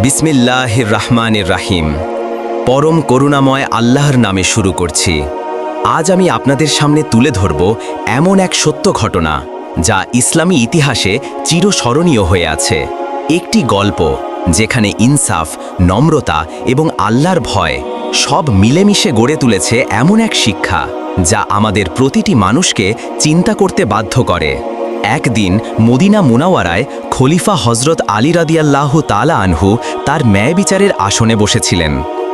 বিসমিল্লাহির রহমানির রাহিম। পরম করুণাময় আল্লাহর নামে শুরু করছি। আজ আমি আপনাদের সামনে তুলে ধরব এমন এক সত্য ঘটনা, যা ইসলামী ইতিহাসে চিরস্মরণীয় হয়ে আছে। একটি গল্প, যেখানে ইনসাফ, নম্রতা এবং আল্লাহর ভয় সব মিলেমিশে গড়ে তুলেছে এমন এক শিক্ষা, যা আমাদের প্রতিটি মানুষকে চিন্তা করতে বাধ্য করে। একদিন মদিনা মুনাওয়ারায় খলিফা হজরত আলী রাদিয়াল্লাহু তালা আনহু তার ন্যায় বিচারের আসনে বসেছিলেন।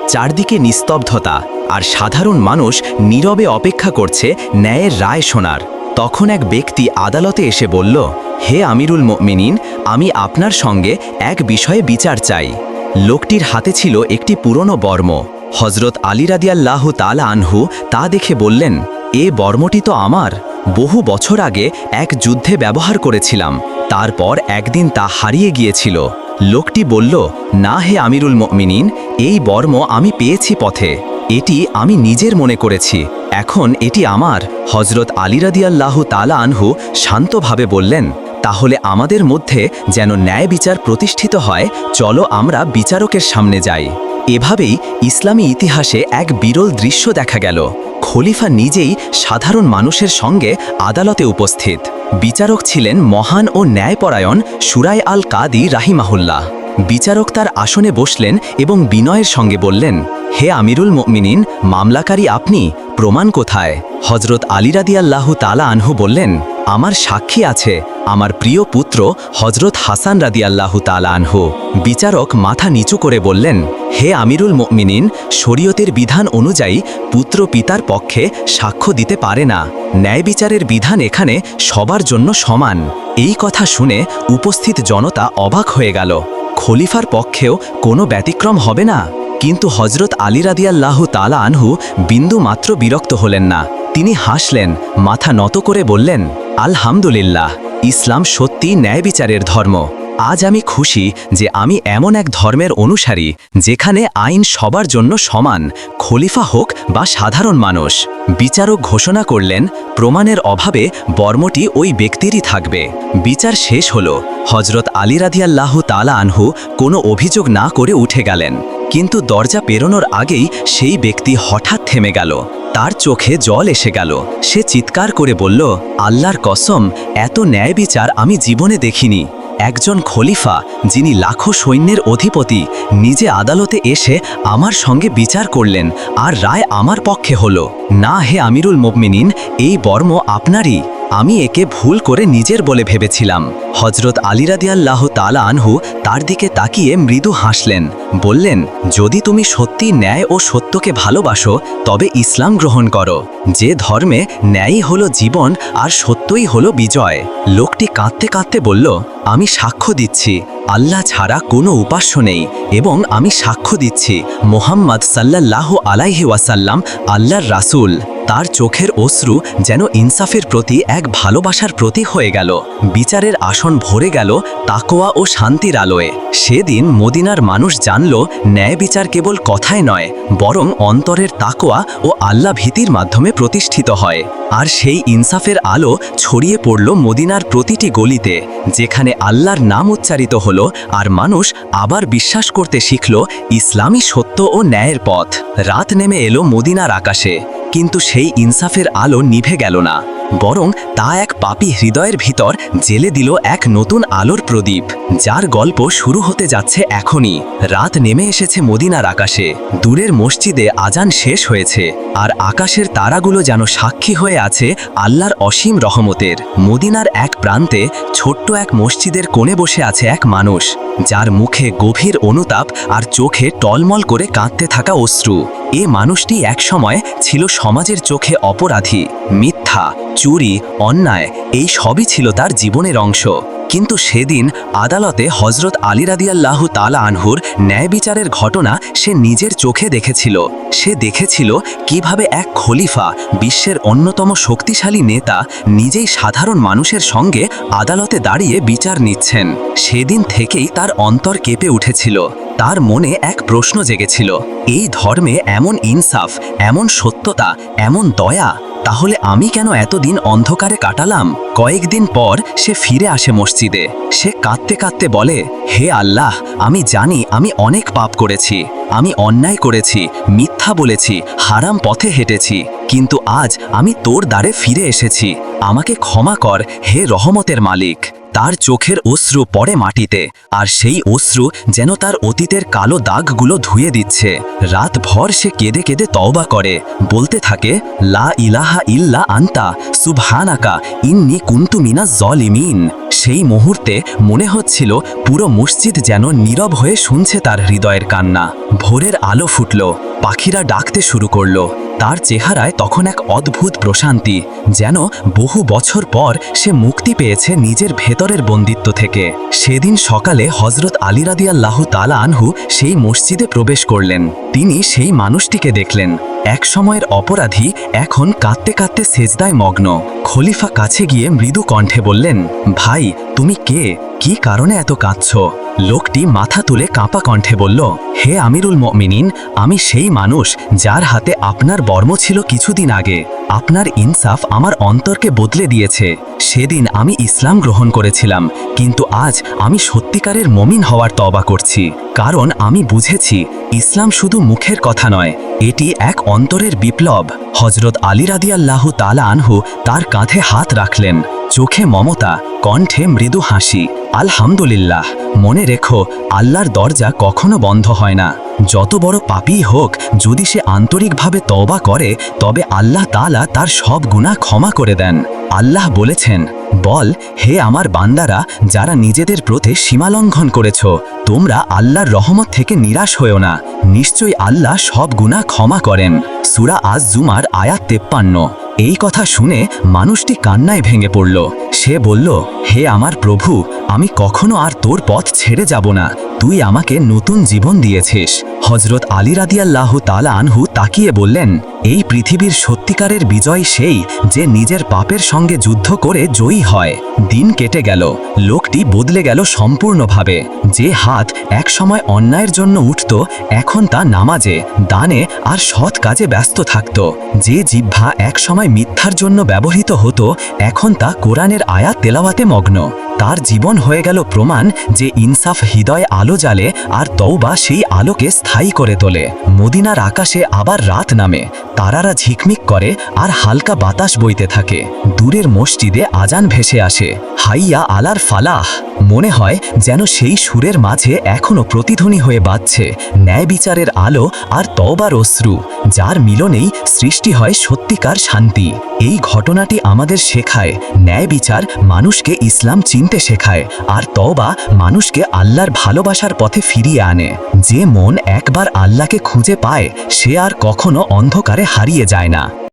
চারদিকে নিস্তব্ধতা আর সাধারণ মানুষ নীরবে অপেক্ষা করছে ন্যায়ের রায় শোনার। তখন এক ব্যক্তি আদালতে এসে বলল, হে আমিরুল মিনিন আমি আপনার সঙ্গে এক বিষয়ে বিচার চাই। লোকটির হাতে ছিল একটি পুরনো বর্ম। হজরত আলী রাদিয়াল্লাহ তালা আনহু তা দেখে বললেন এ বর্মটি তো আমার। বহু বছর আগে এক যুদ্ধে ব্যবহার করেছিলাম। তারপর একদিন তা হারিয়ে গিয়েছিল। লোকটি বলল, না হে আমিরুল মিনিন এই বর্ম আমি পেয়েছি পথে। এটি আমি নিজের মনে করেছি। এখন এটি আমার। হজরত আলিরাদিয়াল্লাহ তালা আনহু শান্তভাবে বললেন, তাহলে আমাদের মধ্যে যেন ন্যায় বিচার প্রতিষ্ঠিত হয়, চলো আমরা বিচারকের সামনে যাই। এভাবেই ইসলামী ইতিহাসে এক বিরল দৃশ্য দেখা গেল। খলিফা নিজেই সাধারণ মানুষের সঙ্গে আদালতে উপস্থিত। বিচারক ছিলেন মহান ও ন্যায়পরায়ণ সুরাই আল কাদি রাহিমাহুল্লাহ। বিচারক তার আসনে বসলেন এবং বিনয়ের সঙ্গে বললেন, হে আমিরুল মিনিন মামলাকারী আপনি? প্রমাণ কোথায়? হজরত আলিরাদিয়াল্লাহ তালা আনহু বললেন আমার সাক্ষী আছে, আমার প্রিয় পুত্র হজরত হাসান রাদিয়াল্লাহু তালা আনহু। বিচারক মাথা নিচু করে বললেন, হে আমিরুল মিনিন শরীয়তের বিধান অনুযায়ী পুত্র পিতার পক্ষে সাক্ষ্য দিতে পারে না। ন্যায় বিচারের বিধান এখানে সবার জন্য সমান। এই কথা শুনে উপস্থিত জনতা অবাক হয়ে গেল। খলিফার পক্ষেও কোনো ব্যতিক্রম হবে না। কিন্তু হজরত আলী রাদিয়াল্লাহ তালা আনহু বিন্দু মাত্র বিরক্ত হলেন না। তিনি হাসলেন, মাথা নত করে বললেন আলহামদুলিল্লাহ, ইসলাম সত্যি ন্যায় বিচারের ধর্ম। আজ আমি খুশি যে আমি এমন এক ধর্মের অনুসারী, যেখানে আইন সবার জন্য সমান, খলিফা হোক বা সাধারণ মানুষ। বিচারক ঘোষণা করলেন, প্রমাণের অভাবে বর্মটি ওই ব্যক্তিরই থাকবে। বিচার শেষ হল। হজরত আলী রাদিয়াল্লাহ তালা আনহু কোনো অভিযোগ না করে উঠে গেলেন। কিন্তু দরজা পেরোনোর আগেই সেই ব্যক্তি হঠাৎ থেমে গেল। তার চোখে জল এসে গেল। সে চিৎকার করে বলল, আল্লাহর কসম, এত ন্যায় বিচার আমি জীবনে দেখিনি। একজন খলিফা, যিনি লাখো সৈন্যের অধিপতি, নিজে আদালতে এসে আমার সঙ্গে বিচার করলেন আর রায় আমার পক্ষে হল। না হে আমিরুল মোমিনিন, এই বর্ম আপনারই। আমি একে ভুল করে নিজের বলে ভেবেছিলাম। হজরত আলিরাদিয়াল্লাহ তালা আনহু তার দিকে তাকিয়ে মৃদু হাসলেন, বললেন, যদি তুমি সত্যি ন্যায় ও সত্যকে ভালোবাসো, তবে ইসলাম গ্রহণ করো। যে ধর্মে ন্যায়ই হলো জীবন আর সত্যই হলো বিজয়। লোকটি কাঁদতে কাঁদতে বলল, আমি সাক্ষ্য দিচ্ছি, আল্লাহ ছাড়া কোনো উপাস্য নেই এবং আমি সাক্ষ্য দিচ্ছি, মোহাম্মদ সাল্লাল্লাহু আলাইহি ওয়াসাল্লাম আল্লাহর রাসূল। তার চোখের অশ্রু যেন ইনসাফের প্রতি এক ভালোবাসার প্রতি হয়ে গেল। বিচারের আসন ভরে গেল তাকোয়া ও শান্তির আলোয়। সেদিন মদিনার মানুষ জানল, ন্যায় বিচার কেবল কথায় নয়, বরং অন্তরের তাকোয়া ও আল্লা ভীতির মাধ্যমে প্রতিষ্ঠিত হয়। আর সেই ইনসাফের আলো ছড়িয়ে পড়ল মদিনার প্রতিটি গলিতে, যেখানে আল্লাহর নাম উচ্চারিত হলো আর মানুষ আবার বিশ্বাস করতে শিখল ইসলামী সত্য ও ন্যায়ের পথ। রাত নেমে এলো মদিনার আকাশে। কিন্তু সেই ইনসাফের আলো নিভে গেল না, বরং তা এক পাপী হৃদয়ের ভিতর জেলে দিল এক নতুন আলোর প্রদীপ, যার গল্প শুরু হতে যাচ্ছে এখনই। রাত নেমে এসেছে মদিনার আকাশে, দূরের মসজিদে আজান শেষ হয়েছে, আর আকাশের তারাগুলো যেন সাক্ষী হয়ে আছে আল্লাহর অসীম রহমতের। মদিনার এক প্রান্তে ছোট্ট এক মসজিদের কোণে বসে আছে এক মানুষ, যার মুখে গভীর অনুতাপ আর চোখে টলমল করে কাঁদতে থাকা অশ্রু। এ মানুষটি একসময় ছিল সমাজের চোখে অপরাধী, মিথ্যা, চুরি, অন্যায়, এই সবই ছিল তার জীবনের অংশ। কিন্তু সেদিন আদালতে হজরত আলী রাদিয়াল্লাহু তালা আনহুর ন্যায় বিচারের ঘটনা সে নিজের চোখে দেখেছিল। সে দেখেছিল কীভাবে এক খলিফা, বিশ্বের অন্যতম শক্তিশালী নেতা, নিজেই সাধারণ মানুষের সঙ্গে আদালতে দাঁড়িয়ে বিচার নিচ্ছেন। সেদিন থেকেই তার অন্তর কেঁপে উঠেছিল। তার মনে এক প্রশ্ন জেগেছিল। এই ধর্মে এমন ইনসাফ, এমন সত্যতা, এমন দয়া তাহলে আমি কেন এতদিন অন্ধকারে কাটালাম? কয়েকদিন পর সে ফিরে আসে মসজিদে। সে কাঁদতে কাঁদতে বলে, হে আল্লাহ, আমি জানি আমি অনেক পাপ করেছি। আমি অন্যায় করেছি, মিথ্যা বলেছি, হারাম পথে হেঁটেছি। কিন্তু আজ আমি তোর দ্বারে ফিরে এসেছি। আমাকে ক্ষমা কর, হে রহমতের মালিক। তার চোখের অশ্রু পড়ে মাটিতে, আর সেই অশ্রু যেন তার অতীতের কালো দাগগুলো ধুয়ে দিচ্ছে। রাত ভর সে কেঁদে কেঁদে তওবা করে, বলতে থাকে, লা ইলাহা ইল্লা আন্তা, সুবহানাকা, ইন্নি কুন্তু মিনা জলিমিন। সেই মুহূর্তে মনে হচ্ছিল পুরো মসজিদ যেন নীরব হয়ে শুনছে তার হৃদয়ের কান্না। ভোরের আলো ফুটল, পাখিরা ডাকতে শুরু করল। তার চেহারায় তখন এক অদ্ভুত প্রশান্তি, যেন বহু বছর পর সে মুক্তি পেয়েছে নিজের ভেতরের বন্দিত্ব থেকে। সেদিন সকালে হজরত আলী রাদিয়াল্লাহ তালা আনহু সেই মসজিদে প্রবেশ করলেন। তিনি সেই মানুষটিকে দেখলেন। এক সময়ের অপরাধী এখন কাঁদতে কাঁদতে সেজদায় মগ্ন। খলিফা কাছে গিয়ে মৃদু কণ্ঠে বললেন, ভাই, তুমি কে? কি কারণে এত কাঁদছ? লোকটি মাথা তুলে কাঁপা কণ্ঠে বলল, হে আমিরুল মমিনিন, আমি সেই মানুষ যার হাতে আপনার বর্ম ছিল কিছুদিন আগে। আপনার ইনসাফ আমার অন্তরকে বদলে দিয়েছে। সেদিন আমি ইসলাম গ্রহণ করেছিলাম, কিন্তু আজ আমি সত্যিকারের মমিন হওয়ার তবা করছি। কারণ আমি বুঝেছি, ইসলাম শুধু মুখের কথা নয়, এটি এক অন্তরের বিপ্লব। হজরত আলী রাদিয়াল্লাহু তালা আনহু তার কাঁধে হাত রাখলেন। চোখে মমতা, কণ্ঠে মৃদু হাসি। আলহামদুলিল্লাহ। মনে রেখো, আল্লাহর দরজা কখনো বন্ধ হয় না। যত বড় পাপী হোক, যদি সে আন্তরিকভাবে তওবা করে, তবে আল্লাহ তালা তার সব গুনাহ ক্ষমা করে দেন। আল্লাহ বলেছেন, বল, হে আমার বান্দারা, যারা নিজেদের প্রতি সীমালঙ্ঘন করেছ, তোমরা আল্লাহর রহমত থেকে নিরাশ হয়েও না। নিশ্চয়ই আল্লাহ সব গুনাহ ক্ষমা করেন। সুরা আজ জুমার আয়াত তেপ্পান্ন। এই কথা শুনে মানুষটি কান্নায় ভেঙে পড়ল। সে বলল, হে আমার প্রভু, আমি কখনো আর তোর পথ ছেড়ে যাব না। তুই আমাকে নতুন জীবন দিয়েছিস। হজরত আলী রাদিয়াল্লাহু তালা আনহু তাকিয়ে বললেন, এই পৃথিবীর সত্যিকারের বিজয় সেই যে নিজের পাপের সঙ্গে যুদ্ধ করে জয়ী হয়। দিন কেটে গেল, লোকটি বদলে গেল সম্পূর্ণভাবে। যে হাত একসময় অন্যায়ের জন্য উঠত, এখন তা নামাজে, দানে আর সৎ কাজে ব্যস্ত থাকত। যে জিহ্বা একসময় মিথ্যার জন্য ব্যবহৃত হতো, এখন তা কোরআনের আয়াত তেলাওয়াতে মগ্ন। তার জীবন হয়ে গেল প্রমাণ যে ইনসাফ হৃদয়ে আলো জ্বালে আর তৌবা সেই আলোকে স্থায়ী করে তোলে। মদিনার আকাশে আবার রাত নামে। তারারা ঝিকমিক করে আর হালকা বাতাস বইতে থাকে। দূরের মসজিদে আজান ভেসে আসে। হাইয়া আলার ফালাহ। মনে হয় যেন সেই সুরের মাঝে এখনও প্রতিধ্বনি হয়ে বাজছে। ন্যায় বিচারের আলো আর তওবার অশ্রু, যার মিলনেই সৃষ্টি হয় সত্যিকার শান্তি। এই ঘটনাটি আমাদের শেখায়, ন্যায় বিচার মানুষকে ইসলাম চিনতে শেখায়, আর তবা মানুষকে আল্লাহর ভালোবাসার পথে ফিরিয়ে আনে। যে মন একবার আল্লাহকে খুঁজে পায়, সে আর কখনো অন্ধকারে হারিয়ে যায় না।